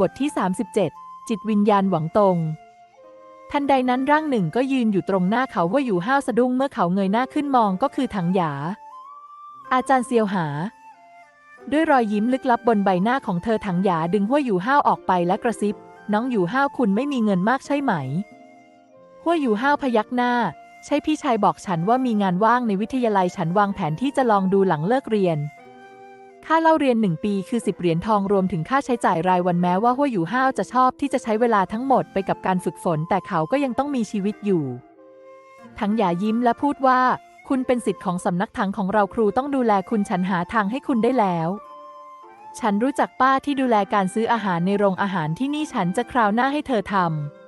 บทที่ 37 จิตวิญญาณหวังตง ทันใดนั้นร่างหนึ่งก็ยืนอยู่ตรงหน้าเขาว่าอยู่ห้าวสะดุ้งเมื่อเขาเงยหน้าขึ้นมองก็คือถังหยา อาจารย์เซียวหา ด้วยรอยยิ้มลึกลับบนใบหน้าของเธอถังหยาดึงห้วยอยู่ห้าวออกไปและกระซิบ น้องอยู่ห้าวคุณไม่มีเงินมากใช่ไหมห้วยอยู่ห้าวพยักหน้า ใช่พี่ชายบอกฉันว่ามีงานว่างในวิทยาลัยฉันวางแผนที่จะลองดูหลังเลิกเรียน ค่าเล่าเรียนหนึ่งปีคือ 10 เหรียญทองรวมถึงค่าใช้จ่ายรายวันแม้ว่าหัวอยู่ห้าวจะชอบที่จะใช้เวลาทั้งหมดไปกับการฝึกฝน แต่เขาก็ยังต้องมีชีวิตอยู่ ทั้งหยายิ้มและพูดว่า คุณเป็นสิทธิ์ของสำนักถังของเราครูต้องดูแลคุณฉันหาทางให้คุณได้แล้ว ฉันรู้จักป้าที่ดูแลการซื้ออาหารในโรงอาหารที่นี่ฉันจะคราวหน้าให้เธอทำ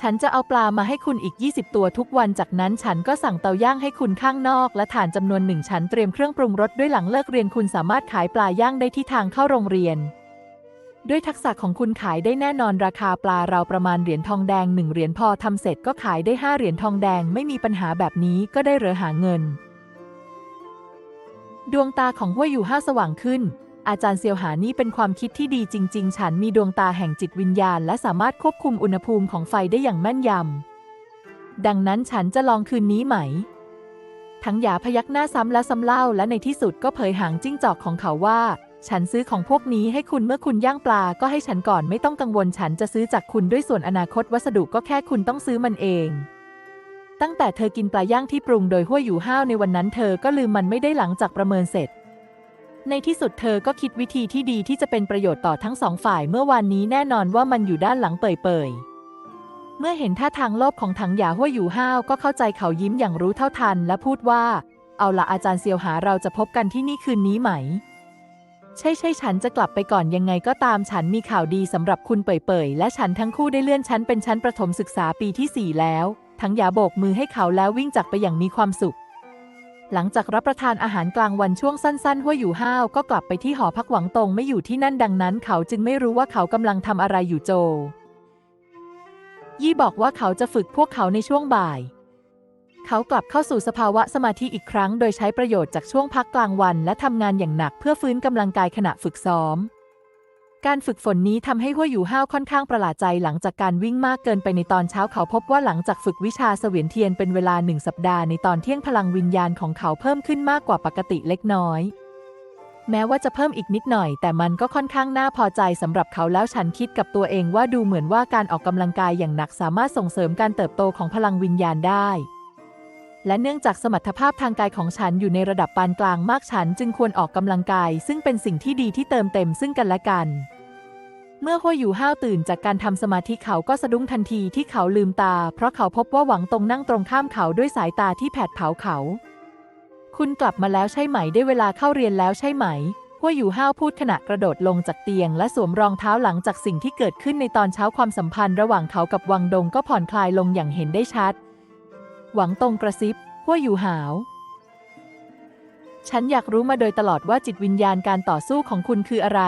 ฉันจะเอาปลามาให้คุณอีก 20 ตัวทุกวัน จากนั้นฉันก็สั่งเตาย่างให้คุณข้างนอก และถ่านจำนวนหนึ่งฉันเตรียมเครื่องปรุงรสด้วยหลังเลิกเรียนคุณสามารถขายปลาย่างได้ที่ทางเข้าโรงเรียน ด้วยทักษะของคุณขายได้แน่นอนราคาปลาเราประมาณเหรียญทองแดงหนึ่งเหรียญพอทำเสร็จก็ขายได้5เหรียญทองแดงไม่มีปัญหาแบบนี้ก็ได้เหลือหาเงิน ดวงตาของห้วยอยู่ห้าสว่างขึ้น อาจารย์เซียวหานี่เป็นความคิดที่ดีจริง ๆ ฉันมีดวงตาแห่งจิตวิญญาณ และสามารถควบคุมอุณหภูมิของไฟได้อย่างแม่นยำ ดังนั้นฉันจะลองคืนนี้ไหม ทั้งหยาพยักหน้าซ้ำแล้วซ้ำเล่า และในที่สุดก็เผยหางจิ้งจอกของเขาว่า ฉันซื้อของพวกนี้ให้คุณเมื่อคุณย่างปลาก็ให้ฉันก่อนไม่ต้องกังวล ฉันจะซื้อจากคุณด้วยส่วนอนาคตวัสดุก็แค่คุณต้องซื้อมันเองตั้งแต่เธอกินปลาย่างที่ปรุงโดยห้วยอยู่ห้าวในวันนั้นเธอก็ลืมมันไม่ได้หลังจากประเมินเสร็จ ในที่สุดเธอก็คิดวิธีที่ดีที่จะเป็นประโยชน์ต่อทั้งสองฝ่ายเมื่อวานนี้แน่นอนว่ามันอยู่ด้านหลังเป่ยๆ เมื่อเห็นท่าทางโลภของถังหยาห้วยอยู่ห้าวก็เข้าใจเขายิ้มอย่างรู้เท่าทันและพูดว่า เอาละอาจารย์เซียวหาเราจะพบกันที่นี่คืนนี้ไหม ใช่ใช่ฉันจะกลับไปก่อนยังไงก็ตามฉันมีข่าวดีสำหรับคุณเป่ยๆ และฉันทั้งคู่ได้เลื่อนชั้นเป็นชั้นประถมศึกษาปีที่4แล้วทั้งหยาโบกมือให้เขาแล้ววิ่งจากไปอย่างมีความสุข หลังจากรับประทานอาหารกลางวันช่วงสั้นๆห้วยอยู่ห้าวก็กลับไปที่หอพักหวังตงไม่อยู่ที่นั่นดังนั้น เขาจึงไม่รู้ว่าเขากำลังทำอะไรอยู่โจ ยี่บอกว่าเขาจะฝึกพวกเขาในช่วงบ่าย เขากลับเข้าสู่สภาวะสมาธิอีกครั้ง โดยใช้ประโยชน์จากช่วงพักกลางวัน และทำงานอย่างหนักเพื่อฟื้นกำลังกายขณะฝึกซ้อม การฝึกฝนนี้ทำให้หัวอยู่ห้าวค่อนข้างประหลาดใจหลังจากการวิ่งมากเกินไปในตอนเช้าเขาพบว่าหลังจากฝึกวิชาเสวียนเทียนเป็นเวลาหนึ่งสัปดาห์ในตอนเที่ยงพลังวิญญาณของเขาเพิ่มขึ้นมากกว่าปกติเล็กน้อย แม้ว่าจะเพิ่มอีกนิดหน่อย แต่มันก็ค่อนข้างน่าพอใจสำหรับเขาแล้วฉันคิดกับตัวเองว่าดูเหมือนว่าการออกกำลังกายอย่างหนักสามารถส่งเสริมการเติบโตของพลังวิญญาณได้ และเนื่องจากสมรรถภาพทางกายของฉันอยู่ในระดับปานกลางมากฉันจึงควรออกกำลังกาย ซึ่งเป็นสิ่งที่ดีที่เติมเต็มซึ่งกันและกัน เมื่อหัวอยู่ห้าวตื่นจากการทำสมาธิเขาก็สะดุ้งทันทีที่เขาลืมตา เพราะเขาพบว่าหวังตรงนั่งตรงข้ามเขาด้วยสายตาที่แผดเผาเขา คุณกลับมาแล้วใช่ไหมได้เวลาเข้าเรียนแล้วใช่ไหมหัวอยู่ห้าวพูดขณะกระโดดลงจากเตียง และสวมรองเท้าหลังจากสิ่งที่เกิดขึ้นในตอนเช้าความสัมพันธ์ระหว่างเขากับวังดงก็ผ่อนคลายลงอย่างเห็นได้ชัด หวังตรงกระซิบหัวอยู่หาว ฉันอยากรู้มาโดยตลอดว่าจิตวิญญาณการต่อสู้ของคุณคืออะไร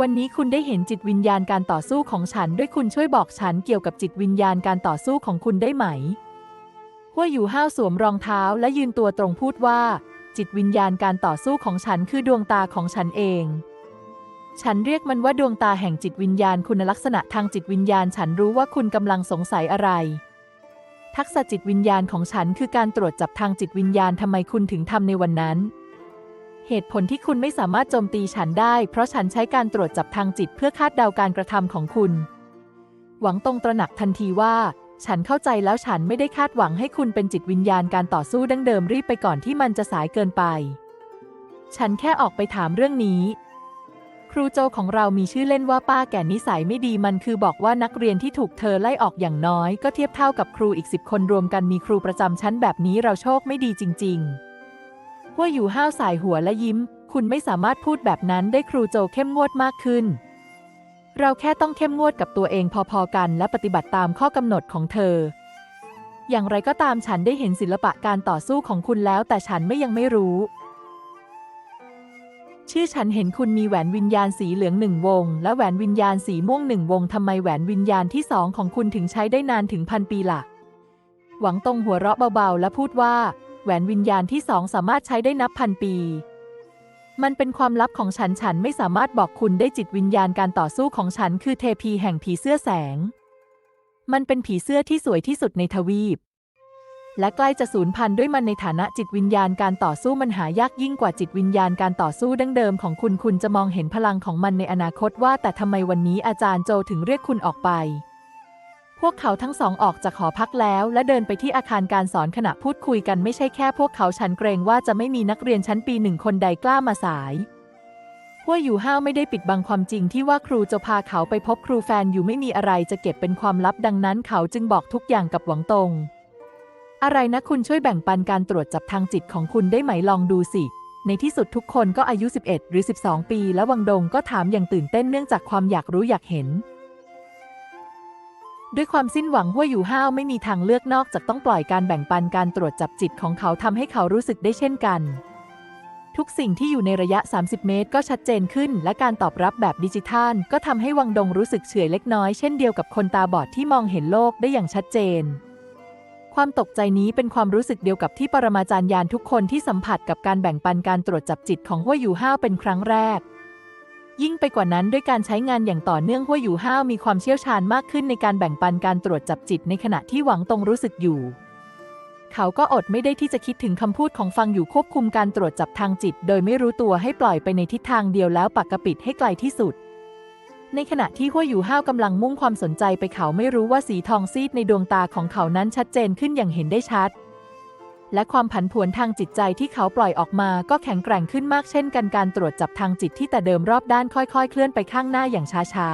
วันนี้คุณได้เห็นจิตวิญญาณการต่อสู้ของฉันด้วยคุณช่วยบอกฉันเกี่ยวกับจิตวิญญาณการต่อสู้ของคุณได้ไหมหัวอยู่ห้าวสวมรองเท้าและยืนตัวตรงพูดว่า จิตวิญญาณการต่อสู้ของฉันคือดวงตาของฉันเอง ฉันเรียกมันว่าดวงตาแห่งจิตวิญญาณคุณลักษณะทางจิตวิญญาณ ฉันรู้ว่าคุณกำลังสงสัยอะไร ทักษะจิตวิญญาณของฉันคือการตรวจจับทางจิตวิญญาณทำไมคุณถึงทำในวันนั้น เหตุผลที่คุณไม่สามารถโจมตีฉันได้ เพราะฉันใช้การตรวจจับทางจิตเพื่อคาดเดาการกระทำของคุณ หวังตรงตระหนักทันทีว่า ฉันเข้าใจแล้วฉันไม่ได้คาดหวังให้คุณเป็นจิตวิญญาณการต่อสู้ดั้งเดิมรีบไปก่อนที่มันจะสายเกินไป ฉันแค่ออกไปถามเรื่องนี้ ครูโจของเรามีชื่อเล่นว่าป้าแก่นิสัยไม่ดีมันคือบอกว่านักเรียนที่ถูกเธอไล่ออกอย่างน้อย ก็เทียบเท่ากับครูอีกสิบคนรวมกันมีครูประจำชั้นแบบนี้เราโชคไม่ดีจริงๆหัวอยู่ห้าวสายหัวและยิ้ม คุณไม่สามารถพูดแบบนั้นได้ครูโจเข้มงวดมากขึ้น เราแค่ต้องเข้มงวดกับตัวเองพอๆกัน และปฏิบัติตามข้อกำหนดของเธอ อย่างไรก็ตามฉันได้เห็นศิลปะการต่อสู้ของคุณแล้ว แต่ฉันไม่ยังไม่รู้ ชื่อฉันเห็นคุณมีแหวนวิญญาณสีเหลืองหนึ่งวง และแหวนวิญญาณสีม่วงหนึ่งวงทำไมแหวนวิญญาณที่สองของคุณถึงใช้ได้นานถึงพันปีล่ะ หวังตรงหัวเราะเบาๆ และพูดว่า แหวนวิญญาณที่สองสามารถใช้ได้นับพันปี มันเป็นความลับของฉันฉันไม่สามารถบอกคุณได้จิตวิญญาณการต่อสู้ของฉันคือเทพีแห่งผีเสื้อแสง มันเป็นผีเสื้อที่สวยที่สุดในทวีป และใกล้จะสูญพันธุ์ด้วยมันในฐานะจิตวิญญาณการต่อสู้มันหายากยิ่งกว่าจิตวิญญาณการต่อสู้ดั้งเดิมของคุณคุณจะมองเห็นพลังของมันในอนาคตว่า แต่ทำไมวันนี้อาจารย์โจถึงเรียกคุณออกไป พวกเขาทั้งสองออกจากหอพักแล้ว และเดินไปที่อาคารการสอนขณะพูดคุยกันไม่ใช่แค่พวกเขาฉันเกรงว่าจะไม่มีนักเรียนชั้นปีหนึ่งคนใดกล้ามาสายหัวอยู่ห้าวไม่ได้ปิดบังความจริงที่ว่าครูจะพาเขาไปพบครูแฟนอยู่ไม่มีอะไรจะเก็บเป็นความลับดังนั้นเขาจึงบอกทุกอย่างกับหวังตง อะไรนะคุณช่วยแบ่งปันการตรวจจับทางจิตของคุณได้ไหมลองดูสิ ในที่สุดทุกคนก็อายุ 11 หรือ 12 ปี และวังดงก็ถามอย่างตื่นเต้นเนื่องจากความอยากรู้อยากเห็น ด้วยความสิ้นหวังหัวอยู่ห้าวไม่มีทางเลือกนอกจากต้องปล่อยการแบ่งปันการตรวจจับจิตของเขาทำให้เขารู้สึกได้เช่นกัน ทุกสิ่งที่อยู่ในระยะ 30 เมตร ก็ชัดเจนขึ้น และการตอบรับแบบดิจิทัล ก็ทำให้วังดงรู้สึกเฉื่อยเล็กน้อยเช่นเดียวกับคนตาบอดที่มองเห็นโลกได้อย่างชัดเจน ความตกใจนี้เป็นความรู้สึกเดียวกับที่ปรมาจารย์ยานทุกคนที่สัมผัสกับการแบ่งปันการตรวจจับจิตของหัวอยู่ห้าวเป็นครั้งแรก ยิ่งไปกว่านั้นด้วยการใช้งานอย่างต่อเนื่องหัวอยู่ห้าวมีความเชี่ยวชาญมากขึ้นในการแบ่งปันการตรวจจับจิตในขณะที่หวังตรงรู้สึกอยู่ เขาก็อดไม่ได้ที่จะคิดถึงคำพูดของฟังอยู่ควบคุมการตรวจจับทางจิต โดยไม่รู้ตัวให้ปล่อยไปในทิศทางเดียวแล้วปักกระปิดให้ไกลที่สุด ในขณะที่หัวอยู่ห้าวกำลังมุ่งความสนใจไปเขาไม่รู้ว่าสีทองซีดในดวงตาของเขานั้นชัดเจนขึ้นอย่างเห็นได้ชัด และความผันผวนทางจิตใจที่เขาปล่อยออกมาก็แข็งแกร่งขึ้นมากเช่นกันการตรวจจับทางจิตที่แต่เดิมรอบด้านค่อยๆ เคลื่อนไปข้างหน้าอย่างช้า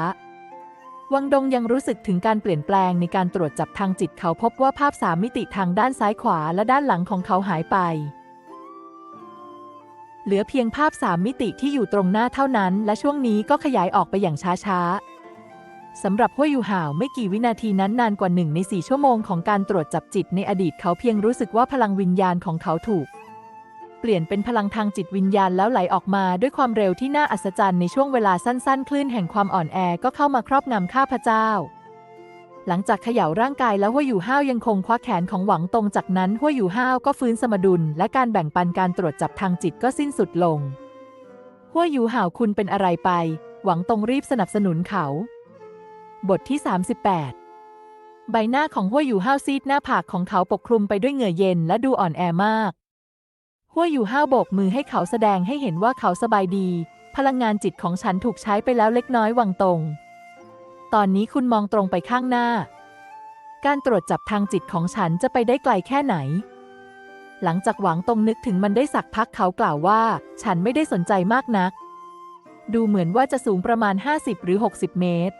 ๆวังดงยังรู้สึกถึงการเปลี่ยนแปลงในการตรวจจับทางจิตเขาพบว่าภาพสามมิติทางด้านซ้ายขวาและด้านหลังของเขาหายไป เหลือเพียงภาพสามมิติที่อยู่ตรงหน้าเท่านั้น และช่วงนี้ก็ขยายออกไปอย่างช้าๆสำหรับห้วยยูห่าวไม่กี่วินาทีนั้นนานกว่าหนึ่งในสี่ชั่วโมงของการตรวจจับจิตในอดีตเขาเพียงรู้สึกว่าพลังวิญญาณของเขาถูก เปลี่ยนเป็นพลังทางจิตวิญญาณแล้วไหลออกมาด้วยความเร็วที่น่าอัศจรรย์ในช่วงเวลาสั้นๆ คลื่นแห่งความอ่อนแอก็เข้ามาครอบงำข้าพเจ้า หลังจากเขย่าร่างกายแล้วหัวอยู่ห้าวยังคงคว้าแขนของหวังตรงจากนั้นหัวอยู่ห้าวก็ฟื้นสมดุล และการแบ่งปันการตรวจจับทางจิตก็สิ้นสุดลงหัวอยู่ห่าวคุณเป็นอะไรไป หวังตรงรีบสนับสนุนเขา บทที่ 38 ใบหน้าของหัวอยู่ห้าวซีดหน้าผากของเขาปกคลุมไปด้วยเหงื่อเย็นและดูอ่อนแอมากหัวอยู่ห้าวโบกมือให้เขาแสดงให้เห็นว่าเขาสบายดี พลังงานจิตของฉันถูกใช้ไปแล้วเล็กน้อยวังตรง ตอนนี้คุณมองตรงไปข้างหน้า การตรวจจับทางจิตของฉันจะไปได้ไกลแค่ไหน หลังจากหวังตรงนึกถึงมันได้สักพักเขากล่าวว่า ฉันไม่ได้สนใจมากนัก ดูเหมือนว่าจะสูงประมาณ 50 หรือ 60 เมตร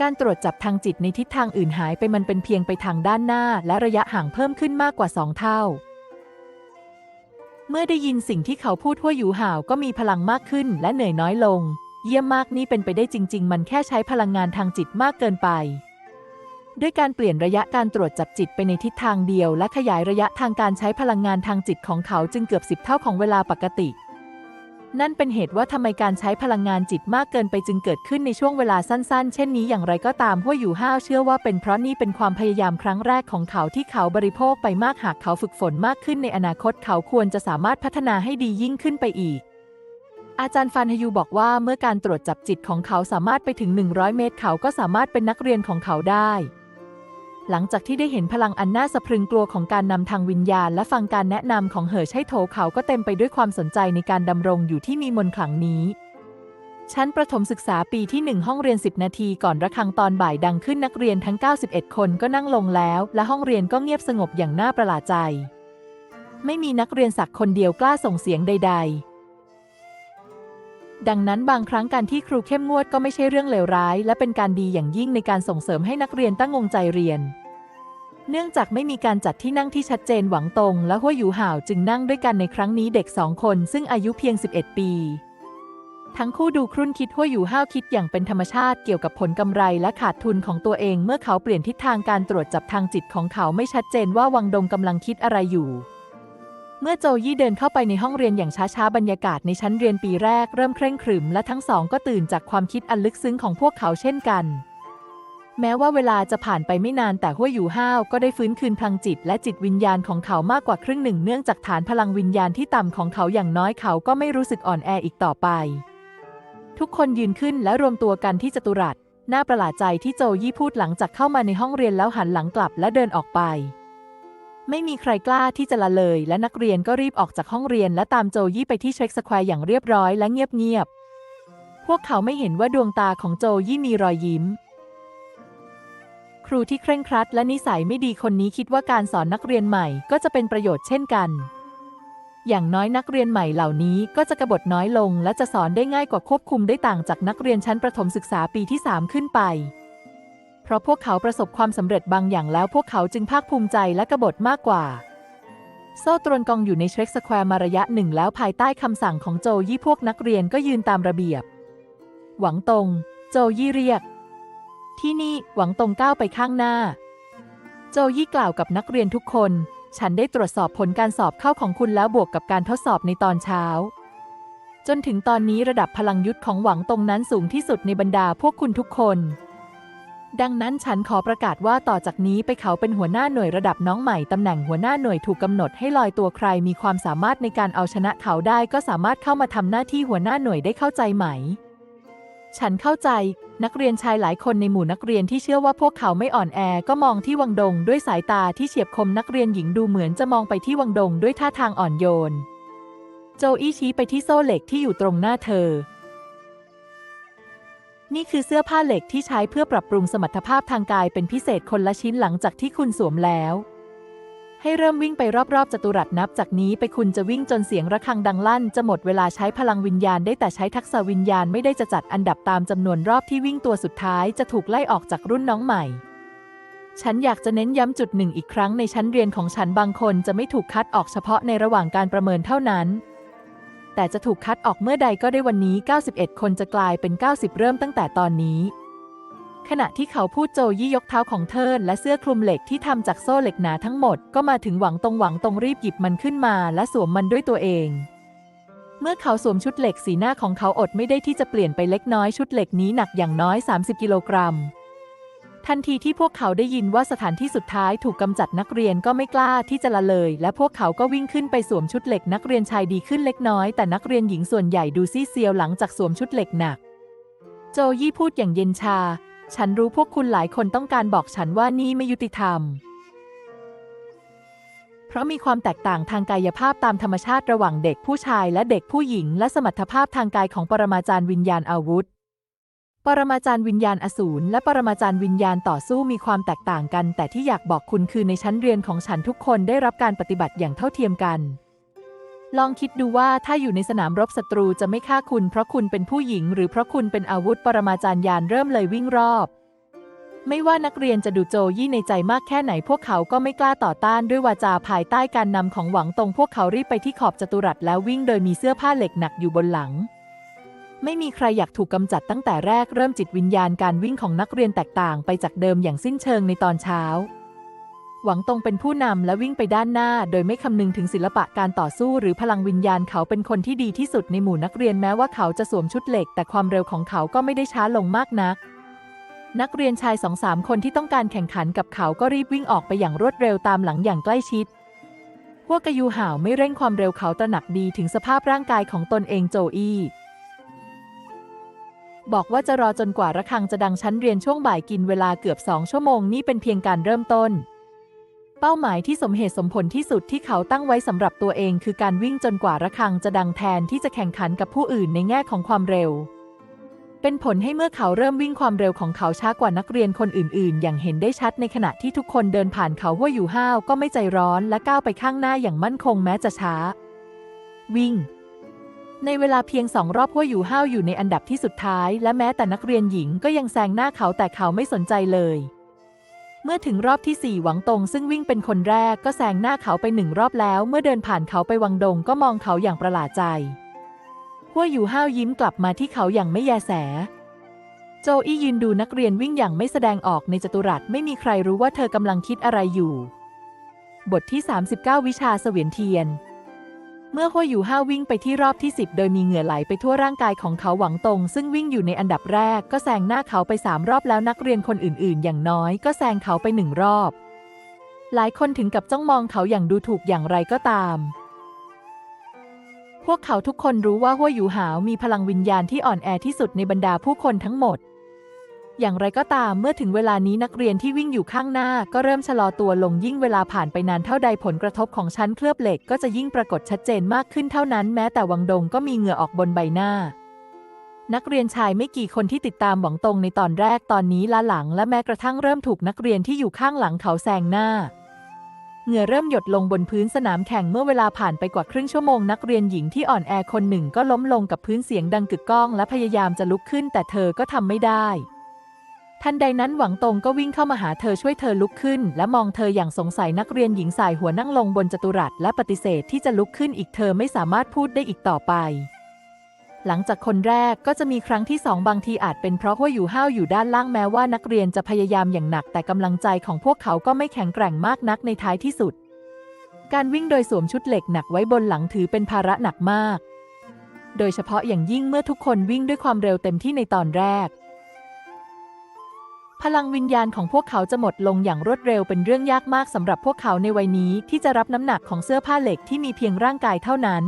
การตรวจจับทางจิตในทิศทางอื่นหายไปมันเป็นเพียงไปทางด้านหน้า และระยะห่างเพิ่มขึ้นมากกว่าสองเท่า เมื่อได้ยินสิ่งที่เขาพูดหัวอยู่ห่าวก็มีพลังมากขึ้นและเหนื่อยน้อยลง เยี่ยมมากนี่เป็นไปได้จริง ๆ มันแค่ใช้พลังงานทางจิตมากเกินไป ด้วยการเปลี่ยนระยะการตรวจจับจิตไปในทิศทางเดียว และขยายระยะทางการใช้พลังงานทางจิตของเขาจึงเกือบสิบเท่าของเวลาปกติ นั่นเป็นเหตุว่าทำไมการใช้พลังงานจิตมากเกินไปจึงเกิดขึ้นในช่วงเวลาสั้น ๆ เช่นนี้อย่างไรก็ตามหัวอยู่ห้าวเชื่อว่าเป็นเพราะนี่เป็นความพยายามครั้งแรกของเขาที่เขาบริโภคไปมากหากเขาฝึกฝนมากขึ้นในอนาคตเขาควรจะสามารถพัฒนาให้ดียิ่งขึ้นไปอีก อาจารย์ฟานฮยูบอกว่าเมื่อการตรวจจับจิตของเขาสามารถไปถึง 100 เมตรเขาก็สามารถเป็นนักเรียนของเขาได้ หลังจากที่ได้เห็นพลังอันน่าสะพรึงกลัวของการนำทางวิญญาณ และฟังการแนะนำของเหอใช่โถเขาก็เต็มไปด้วยความสนใจในการดำรงอยู่ที่มีมนขลังนี้ชั้นประถมศึกษาปีที่ 1 ห้องเรียน 10 นาทีก่อนระฆังตอนบ่ายดังขึ้นนักเรียนทั้ง 91 คนก็นั่งลงแล้ว และห้องเรียนก็เงียบสงบอย่างน่าประหลาดใจ ไม่มีนักเรียนสักคนเดียวกล้าส่งเสียงใด ๆ ดังนั้นบางครั้งการที่ครูเข้มงวดก็ไม่ใช่เรื่องเลวร้าย และเป็นการดีอย่างยิ่งในการส่งเสริมให้นักเรียนตั้งงงใจเรียน เนื่องจากไม่มีการจัดที่นั่งที่ชัดเจนหวังตรง และหัวหยูห่าวจึงนั่งด้วยกันในครั้งนี้เด็กสองคน ซึ่งอายุเพียง 11 ปี ทั้งคู่ดูครุ่นคิดหัวหยูห้าวคิดอย่างเป็นธรรมชาติเกี่ยวกับผลกำไรและขาดทุนของตัวเอง เมื่อเขาเปลี่ยนทิศทางการตรวจจับทางจิตของเขาไม่ชัดเจนว่าวังดงกำลังคิดอะไรอยู่ เมื่อโจยี่เดินเข้าไปในห้องเรียนอย่างช้าๆ บรรยากาศในชั้นเรียนปีแรกเริ่มเคร่งขรึมและทั้งสองก็ตื่นจากความคิดอันลึกซึ้งของพวกเขาเช่นกัน แม้ว่าเวลาจะผ่านไปไม่นานแต่ห้วอยู่ห้าวก็ได้ฟื้นคืนพลังจิตและจิตวิญญาณของเขามากกว่าครึ่งหนึ่งเนื่องจากฐานพลังวิญญาณที่ต่ำของเขาอย่างน้อยเขาก็ไม่รู้สึกอ่อนแออีกต่อไป ทุกคนยืนขึ้นและรวมตัวกันที่จตุรัสน่าประหลาดใจที่โจยี่พูดหลังจากเข้ามาในห้องเรียนแล้วหันหลังกลับและเดินออกไป ไม่มีใครกล้าที่จะละเลย และนักเรียนก็รีบออกจากห้องเรียน และตามโจยี่ไปที่เช็คสแควร์อย่างเรียบร้อยและเงียบๆ พวกเขาไม่เห็นว่าดวงตาของโจยี่มีรอยยิ้ม ครูที่เคร่งครัดและนิสัยไม่ดีคนนี้คิดว่าการสอนนักเรียนใหม่ก็จะเป็นประโยชน์เช่นกัน อย่างน้อยนักเรียนใหม่เหล่านี้ก็จะกระบฏน้อยลง และจะสอนได้ง่ายกว่าควบคุมได้ต่างจากนักเรียนชั้นประถมศึกษาปีที่ 3 ขึ้นไป เพราะพวกเขาประสบความสำเร็จบางอย่างแล้วพวกเขาจึงภาคภูมิใจและกบฏมากกว่า โซ่ตรวนกองอยู่ในเชร็กสแควร์มาระยะหนึ่งแล้วภายใต้คำสั่งของโจยี่พวกนักเรียนก็ยืนตามระเบียบ หวังตง โจยี่เรียก ที่นี่หวังตงก้าวไปข้างหน้า โจยี่กล่าวกับนักเรียนทุกคน ฉันได้ตรวจสอบผลการสอบเข้าของคุณแล้วบวกกับการทดสอบในตอนเช้าจนถึงตอนนี้ระดับพลังยุทธของหวังตงนั้นสูงที่สุดในบรรดาพวกคุณทุกคน ดังนั้นฉันขอประกาศว่าต่อจากนี้ไปเขาเป็นหัวหน้าหน่วยระดับน้องใหม่ ตำแหน่งหัวหน้าหน่วยถูกกำหนดให้ลอยตัวใครมีความสามารถในการเอาชนะเขาได้ ก็สามารถเข้ามาทำหน้าที่หัวหน้าหน่วยได้เข้าใจไหม ฉันเข้าใจ นักเรียนชายหลายคนในหมู่นักเรียนที่เชื่อว่าพวกเขาไม่อ่อนแอก็มองที่วังดง ด้วยสายตาที่เฉียบคมนักเรียนหญิงดูเหมือนจะมองไปที่วังดง ด้วยท่าทางอ่อนโยน โจอี้ชี้ไปที่โซ่เหล็กที่อยู่ตรงหน้าเธอ นี่คือเสื้อผ้าเหล็กที่ใช้เพื่อปรับปรุงสมรรถภาพทางกายเป็นพิเศษคนละชิ้นหลังจากที่คุณสวมแล้ว ให้เริ่มวิ่งไปรอบๆจัตุรัสนับจากนี้ไปคุณจะวิ่งจนเสียงระฆังดังลั่น จะหมดเวลาใช้พลังวิญญาณได้แต่ใช้ทักษะวิญญาณไม่ได้จะจัดอันดับตามจำนวนรอบที่วิ่งตัวสุดท้ายจะถูกไล่ออกจากรุ่นน้องใหม่ฉันอยากจะเน้นย้ำจุดหนึ่งอีกครั้งในชั้นเรียนของฉันบางคนจะไม่ถูกคัดออกเฉพาะในระหว่างการประเมินเท่านั้น แต่จะถูกคัดออกเมื่อใดก็ได้วันนี้ 91 คนจะกลายเป็น 90 เริ่มตั้งแต่ตอนนี้ ขณะที่เขาพูดโจยี่ยกเท้าของเทิร์นและเสื้อคลุมเหล็กที่ทำจากโซ่เหล็กหนาทั้งหมด ก็มาถึงหวังตรงหวังตรงรีบหยิบมันขึ้นมาและสวมมันด้วยตัวเอง เมื่อเขาสวมชุดเหล็กสีหน้าของเขาอดไม่ได้ที่จะเปลี่ยนไปเล็กน้อยชุดเหล็กนี้หนักอย่างน้อย 30 กิโลกรัม ทันทีที่พวกเขาได้ยินว่าสถานที่สุดท้ายถูกกำจัดนักเรียนก็ไม่กล้าที่จะละเลย และพวกเขาก็วิ่งขึ้นไปสวมชุดเหล็กนักเรียนชายดีขึ้นเล็กน้อย แต่นักเรียนหญิงส่วนใหญ่ดูซีเซียวหลังจากสวมชุดเหล็กหนัก โจยี่พูดอย่างเย็นชา ฉันรู้พวกคุณหลายคนต้องการบอกฉันว่านี่ไม่ยุติธรรม เพราะมีความแตกต่างทางกายภาพตามธรรมชาติระหว่างเด็กผู้ชายและเด็กผู้หญิง และสมรรถภาพทางกายของปรมาจารย์วิญญาณอาวุธ ปรมาจารย์วิญญาณอสูรและปรมาจารย์วิญญาณต่อสู้มีความแตกต่างกัน แต่ที่อยากบอกคุณคือในชั้นเรียนของฉันทุกคนได้รับการปฏิบัติอย่างเท่าเทียมกัน ลองคิดดูว่าถ้าอยู่ในสนามรบศัตรูจะไม่ฆ่าคุณเพราะคุณเป็นผู้หญิง หรือเพราะคุณเป็นอาวุธปรมาจารย์ยานเริ่มเลยวิ่งรอบ ไม่ว่านักเรียนจะดูโจยี่ในใจมากแค่ไหนพวกเขาก็ไม่กล้าต่อต้านด้วยวาจาภายใต้การนำของหวังตรงพวกเขารีบไปที่ขอบจัตุรัสแล้ววิ่งโดยมีเสื้อผ้าเหล็กหนักอยู่บนหลัง ไม่มีใครอยากถูกกำจัดตั้งแต่แรกเริ่มจิตวิญญาณการวิ่งของนักเรียนแตกต่างไปจากเดิมอย่างสิ้นเชิงในตอนเช้า หวังตรงเป็นผู้นำและวิ่งไปด้านหน้า โดยไม่คำนึงถึงศิลปะการต่อสู้หรือพลังวิญญาณเขาเป็นคนที่ดีที่สุดในหมู่นักเรียนแม้ว่าเขาจะสวมชุดเหล็ก แต่ความเร็วของเขาก็ไม่ได้ช้าลงมากนักนักเรียนชายสองสามคนที่ต้องการแข่งขันกับเขาก็รีบวิ่งออกไปอย่างรวดเร็วตามหลังอย่างใกล้ชิด พวกกระยูห่าวไม่เร่งความเร็วเขาตระหนักดีถึงสภาพร่างกายของตนเองโจอี้ บอกว่าจะรอจนกว่าระฆังจะดังชั้นเรียนช่วงบ่ายกินเวลาเกือบสองชั่วโมงนี่เป็นเพียงการเริ่มต้น เป้าหมายที่สมเหตุสมผลที่สุดที่เขาตั้งไว้สำหรับตัวเอง คือการวิ่งจนกว่าระฆังจะดังแทนที่จะแข่งขันกับผู้อื่นในแง่ของความเร็ว เป็นผลให้เมื่อเขาเริ่มวิ่งความเร็วของเขาช้ากว่านักเรียนคนอื่น ๆ อย่างเห็นได้ชัดในขณะที่ทุกคนเดินผ่านเขาห้วยอยู่ห้าวก็ไม่ใจร้อนและก้าวไปข้างหน้าอย่างมั่นคงแม้จะช้า วิ่ง ในเวลาเพียงสองรอบห้วอยู่ห้าวอยู่ในอันดับที่สุดท้าย และแม้แต่นักเรียนหญิงก็ยังแซงหน้าเขาแต่เขาไม่สนใจเลย เมื่อถึงรอบที่สี่หวังตงซึ่งวิ่งเป็นคนแรกก็แซงหน้าเขาไปหนึ่งรอบแล้ว เมื่อเดินผ่านเขาไปวังดงก็มองเขาอย่างประหลาดใจห้วอยู่ห้าวยิ้มกลับมาที่เขาอย่างไม่แยแส โจอี้ยืนดูนักเรียนวิ่งอย่างไม่แสดงออกในจัตุรัสไม่มีใครรู้ว่าเธอกำลังคิดอะไรอยู่ บทที่ 39 วิชาเสวียนเทียน เมื่อหัวอยู่ห้าวิ่งไปที่รอบที่ 10 โดยมีเหงื่อไหลไปทั่วร่างกายของเขาหวังตรง ซึ่งวิ่งอยู่ในอันดับแรก ก็แซงหน้าเขาไปสามรอบแล้วนักเรียนคนอื่น ๆ อย่างน้อยก็แซงเขาไปหนึ่งรอบ หลายคนถึงกับจ้องมองเขาอย่างดูถูกอย่างไรก็ตาม พวกเขาทุกคนรู้ว่าหัวอยู่หาวมีพลังวิญญาณที่อ่อนแอที่สุดในบรรดาผู้คนทั้งหมด อย่างไรก็ตามเมื่อถึงเวลานี้นักเรียนที่วิ่งอยู่ข้างหน้า ก็เริ่มชะลอตัวลงยิ่งเวลาผ่านไปนานเท่าใดผลกระทบของชั้นเคลือบเหล็กก็จะยิ่งปรากฏชัดเจนมากขึ้นเท่านั้นแม้แต่วังดงก็มีเหงื่อออกบนใบหน้า นักเรียนชายไม่กี่คนที่ติดตามหวังตรงในตอนแรกตอนนี้ล้าหลัง และแม้กระทั่งเริ่มถูกนักเรียนที่อยู่ข้างหลังเขาแซงหน้าเหงื่อเริ่มหยดลงบนพื้นสนามแข่งเมื่อเวลาผ่านไปกว่าครึ่งชั่วโมงนักเรียนหญิงที่อ่อนแอคนหนึ่งก็ล้มลงกับพื้นเสียงดังกึกก้อง และพยายามจะลุกขึ้นแต่เธอก็ทำไม่ได้ ทันใดนั้นหวังตงก็วิ่งเข้ามาหาเธอช่วยเธอลุกขึ้น และมองเธออย่างสงสัยนักเรียนหญิงสายหัวนั่งลงบนจัตุรัสและปฏิเสธที่จะลุกขึ้นอีกเธอไม่สามารถพูดได้อีกต่อไป หลังจากคนแรกก็จะมีครั้งที่สองบางทีอาจเป็นเพราะว่าอยู่ห้าวอยู่ด้านล่างแม้ว่านักเรียนจะพยายามอย่างหนัก แต่กำลังใจของพวกเขาก็ไม่แข็งแกร่งมากนักในท้ายที่สุด การวิ่งโดยสวมชุดเหล็กหนักไว้บนหลังถือเป็นภาระหนักมาก โดยเฉพาะอย่างยิ่งเมื่อทุกคนวิ่งด้วยความเร็วเต็มที่ในตอนแรก พลังวิญญาณของพวกเขาจะหมดลงอย่างรวดเร็วเป็นเรื่องยากมากสำหรับพวกเขาในวัยนี้ที่จะรับน้ำหนักของเสื้อผ้าเหล็กที่มีเพียงร่างกายเท่านั้น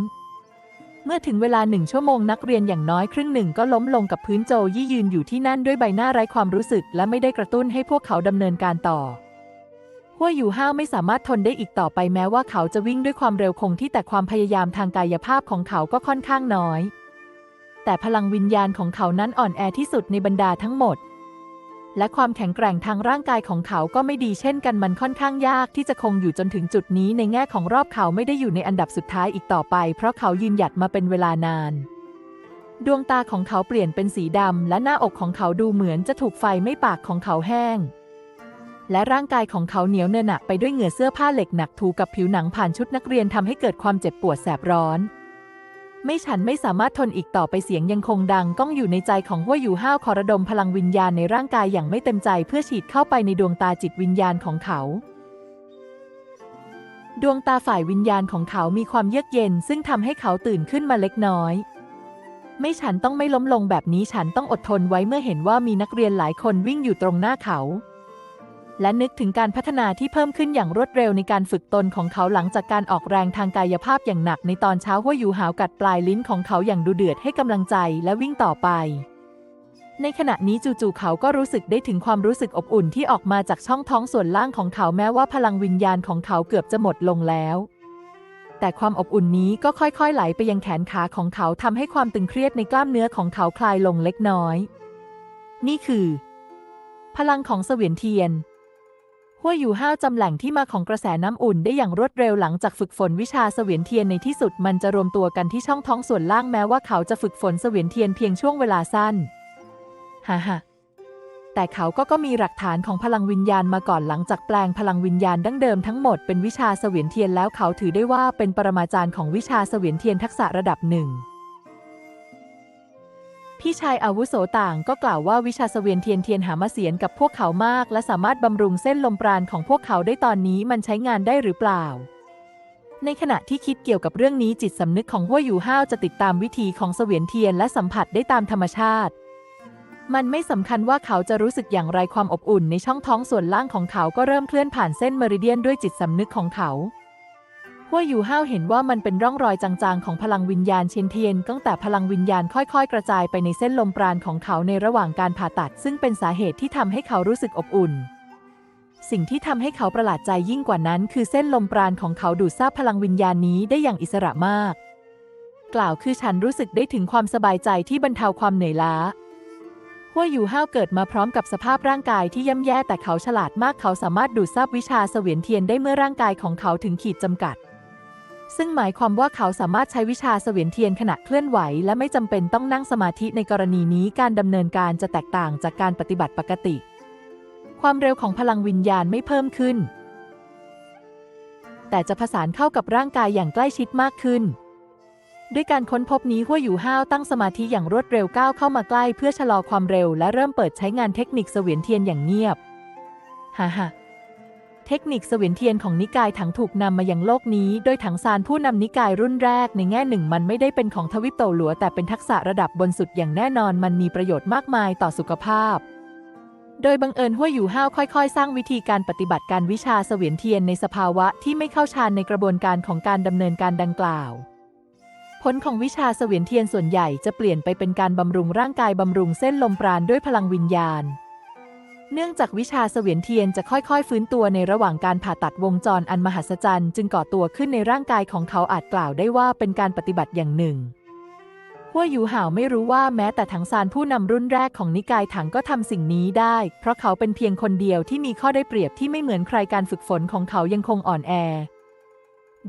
เมื่อถึงเวลาหนึ่งชั่วโมงนักเรียนอย่างน้อยครึ่งหนึ่งก็ล้มลงกับพื้นโจยี่ยืนอยู่ที่นั่นด้วยใบหน้าไร้ความรู้สึก และไม่ได้กระตุ้นให้พวกเขาดำเนินการต่อหัวอยู่ห้าวไม่สามารถทนได้อีกต่อไปแม้ว่าเขาจะวิ่งด้วยความเร็วคงที่แต่ความพยายามทางกายภาพของเขาก็ค่อนข้างน้อย แต่พลังวิญญาณของเขานั้นอ่อนแอที่สุดในบรรดาทั้งหมด และความแข็งแกร่งทางร่างกายของเขาก็ไม่ดีเช่นกันมันค่อนข้างยากที่จะคงอยู่จนถึงจุดนี้ในแง่ของรอบเขาไม่ได้อยู่ในอันดับสุดท้ายอีกต่อไป เพราะเขายืนหยัดมาเป็นเวลานาน ดวงตาของเขาเปลี่ยนเป็นสีดำและหน้าอกของเขาดูเหมือนจะถูกไฟไม่ปากของเขาแห้ง และร่างกายของเขาเหนียวเนอะหนักไปด้วยเหงื่อเสื้อผ้าเหล็กหนักถูกับผิวหนังผ่านชุดนักเรียนทำให้เกิดความเจ็บปวดแสบร้อน ไม่ฉันไม่สามารถทนอีกต่อไปเสียงยังคงดังก้องอยู่ในใจของหัวอยู่ห้าวขอระดมพลังวิญญาณในร่างกายอย่างไม่เต็มใจเพื่อฉีดเข้าไปในดวงตาจิตวิญญาณของเขา ดวงตาฝ่ายวิญญาณของเขามีความเยือกเย็น ซึ่งทำให้เขาตื่นขึ้นมาเล็กน้อย ไม่ฉันต้องไม่ล้มลงแบบนี้ฉันต้องอดทนไว้เมื่อเห็นว่ามีนักเรียนหลายคนวิ่งอยู่ตรงหน้าเขา และนึกถึงการพัฒนาที่เพิ่มขึ้นอย่างรวดเร็วในการฝึกตนของเขาหลังจากการออกแรงทางกายภาพอย่างหนักในตอนเช้าหัวอยู่หาวกัดปลายลิ้นของเขาอย่างดูเดือดให้กำลังใจและวิ่งต่อไป ในขณะนี้จู่ๆเขาก็รู้สึกได้ถึงความรู้สึกอบอุ่นที่ออกมาจากช่องท้องส่วนล่างของเขาแม้ว่าพลังวิญญาณของเขาเกือบจะหมดลงแล้วแต่ความอบอุ่นนี้ก็ค่อยๆ ไหลไปยังแขนขาของเขาทำให้ความตึงเครียดในกล้ามเนื้อของเขาคลายลงเล็กน้อย นี่คือ พลังของเสวียนเทียน หัวอยู่ห้าวจำแหล่งที่มาของกระแสน้ำอุ่นได้อย่างรวดเร็วหลังจากฝึกฝนวิชาเสวียนเทียนในที่สุดมันจะรวมตัวกันที่ช่องท้องส่วนล่างแม้ว่าเขาจะฝึกฝนเสวียนเทียนเพียงช่วงเวลาสั้นฮ่าฮ่าแต่เขาก็ก็มีหลักฐานของพลังวิญญาณมาก่อนหลังจากแปลงพลังวิญญาณดั้งเดิมทั้งหมดเป็นวิชาเสวียนเทียนแล้วเขาถือได้ว่าเป็นปรมาจารย์ของวิชาเสวียนเทียนทักษะระดับหนึ่ง พี่ชายอาวุโสต่างก็กล่าวว่าวิชาเสวียนเทียนเทียนหามาเสียนกับพวกเขามาก และสามารถบำรุงเส้นลมปราณของพวกเขาได้ตอนนี้มันใช้งานได้หรือเปล่า ในขณะที่คิดเกี่ยวกับเรื่องนี้จิตสำนึกของหัวอยู่ห้าวจะติดตามวิธีของเสวียนเทียนและสัมผัสได้ตามธรรมชาติ มันไม่สำคัญว่าเขาจะรู้สึกอย่างไรความอบอุ่นในช่องท้องส่วนล่างของเขาก็เริ่มเคลื่อนผ่านเส้นเมริเดียนด้วยจิตสำนึกของเขา หัวอยู่ห้าวเห็นว่ามันเป็นร่องรอยจางๆ ของพลังวิญญาณเชนเทียน ตั้งแต่พลังวิญญาณค่อยๆ กระจายไปในเส้นลมปราณของเขาในระหว่างการผ่าตัด ซึ่งเป็นสาเหตุที่ทำให้เขารู้สึกอบอุ่น สิ่งที่ทำให้เขาประหลาดใจยิ่งกว่านั้น คือเส้นลมปราณของเขาดูดซาบพลังวิญญาณนี้ได้อย่างอิสระมาก กล่าวคือฉันรู้สึกได้ถึงความสบายใจที่บรรเทาความเหนื่อยล้าหัวอยู่ห้าวเกิดมาพร้อมกับสภาพร่างกายที่ย่ำแย่แต่เขาฉลาดมากเขาสามารถดูดซับวิชาเสวียนเทียนได้เมื่อร่างกายของเขาถึงขีดจำกัด ซึ่งหมายความว่าเขาสามารถใช้วิชาเสวียนเทียนขณะเคลื่อนไหว และไม่จำเป็นต้องนั่งสมาธิในกรณีนี้การดำเนินการจะแตกต่างจากการปฏิบัติปกติ ความเร็วของพลังวิญญาณไม่เพิ่มขึ้น แต่จะผสานเข้ากับร่างกายอย่างใกล้ชิดมากขึ้น ด้วยการค้นพบนี้หัวอยู่ห้าวตั้งสมาธิอย่างรวดเร็วก้าวเข้ามาใกล้เพื่อชะลอความเร็ว และเริ่มเปิดใช้งานเทคนิคเสวียนเทียนอย่างเงียบฮ่าฮ่า เทคนิคเสวียนเทียนของนิกายถังถูกนำมายังโลกนี้ โดยถังซานผู้นำนิกายรุ่นแรกในแง่หนึ่งมันไม่ได้เป็นของทวิปโตหลัว แต่เป็นทักษะระดับบนสุดอย่างแน่นอนมันมีประโยชน์มากมายต่อสุขภาพ โดยบังเอิญห้วยอยู่ห้าวค่อยๆ สร้างวิธีการปฏิบัติการวิชาเสวียนเทียนในสภาวะที่ไม่เข้าฌานในกระบวนการของการดำเนินการดังกล่าวผลของวิชาเสวียนเทียนส่วนใหญ่จะเปลี่ยนไปเป็นการบำรุงร่างกายบำรุงเส้นลมปราณด้วยพลังวิญญาณ เนื่องจากวิชาเสวียนเทียนจะค่อยๆ ฟื้นตัวในระหว่างการผ่าตัดวงจรอันมหัศจรรย์จึงก่อตัวขึ้นในร่างกายของเขาอาจกล่าวได้ว่าเป็นการปฏิบัติอย่างหนึ่งหัวยูห่าวไม่รู้ว่าแม้แต่ถังซานผู้นำรุ่นแรกของนิกายถังก็ทำสิ่งนี้ได้ เพราะเขาเป็นเพียงคนเดียวที่มีข้อได้เปรียบที่ไม่เหมือนใครการฝึกฝนของเขายังคงอ่อนแอ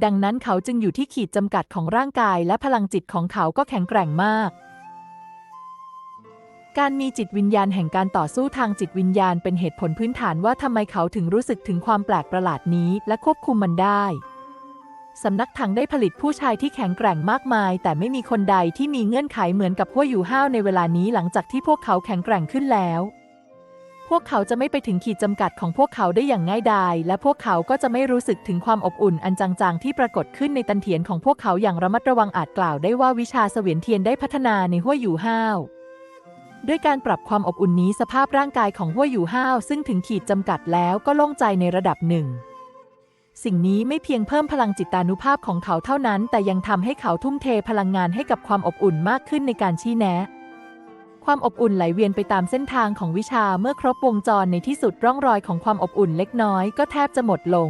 ดังนั้นเขาจึงอยู่ที่ขีดจำกัดของร่างกายและพลังจิตของเขาก็แข็งแกร่งมาก การมีจิตวิญญาณแห่งการต่อสู้ทางจิตวิญญาณเป็นเหตุผลพื้นฐานว่าทำไมเขาถึงรู้สึกถึงความแปลกประหลาดนี้และควบคุมมันได้สำนักถังได้ผลิตผู้ชายที่แข็งแกร่งมากมาย แต่ไม่มีคนใดที่มีเงื่อนไขเหมือนกับหัวอยู่ห้าวในเวลานี้หลังจากที่พวกเขาแข็งแกร่งขึ้นแล้ว พวกเขาจะไม่ไปถึงขีดจำกัดของพวกเขาได้อย่างง่ายดาย และพวกเขาก็จะไม่รู้สึกถึงความอบอุ่นอันจางๆ ที่ปรากฏขึ้นในตันเถียนของพวกเขาอย่างระมัดระวังอาจกล่าวได้ว่าวิชาเสวียนเทียนได้พัฒนาในหัวอยู่ห้าว ด้วยการปรับความอบอุ่นนี้สภาพร่างกายของหัวอยู่ห้าว ซึ่งถึงขีดจำกัดแล้วก็โล่งใจในระดับหนึ่ง สิ่งนี้ไม่เพียงเพิ่มพลังจิตานุภาพของเขาเท่านั้น แต่ยังทำให้เขาทุ่มเทพลังงานให้กับความอบอุ่นมากขึ้นในการชี้แนะ ความอบอุ่นไหลเวียนไปตามเส้นทางของวิชาเมื่อครบวงจรในที่สุดร่องรอยของความอบอุ่นเล็กน้อยก็แทบจะหมดลง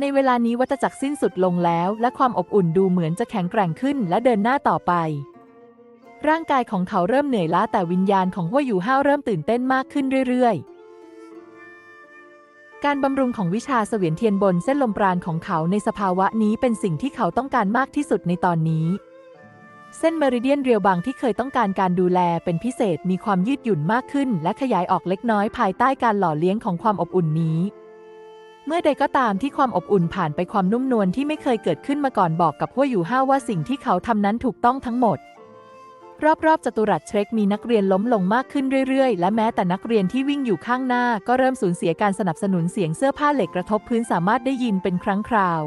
ในเวลานี้วัตจักรสิ้นสุดลงแล้ว และความอบอุ่นดูเหมือนจะแข็งแกร่งขึ้นและเดินหน้าต่อไป ร่างกายของเขาเริ่มเหนื่อยล้าแต่วิญญาณของหัวอยู่ห้าวเริ่มตื่นเต้นมากขึ้นเรื่อยๆ การบำรุงของวิชาเสวียนเทียนบนเส้นลมปราณของเขาในสภาวะนี้เป็นสิ่งที่เขาต้องการมากที่สุดในตอนนี้ เส้นเมริเดียนเรียวบางที่เคยต้องการการดูแลเป็นพิเศษมีความยืดหยุ่นมากขึ้น และขยายออกเล็กน้อยภายใต้การหล่อเลี้ยงของความอบอุ่นนี้เมื่อใดก็ตามที่ความอบอุ่นผ่านไปความนุ่มนวลที่ไม่เคยเกิดขึ้นมาก่อนบอกกับหัวอยู่ห้าว่าสิ่งที่เขาทำนั้นถูกต้องทั้งหมด รอบๆ จัตุรัสเทรคมีนักเรียนล้มลงมากขึ้นเรื่อยๆ และแม้แต่นักเรียนที่วิ่งอยู่ข้างหน้า ก็เริ่มสูญเสียการสนับสนุนเสียงเสื้อผ้าเหล็กกระทบพื้นสามารถได้ยินเป็นครั้งคราว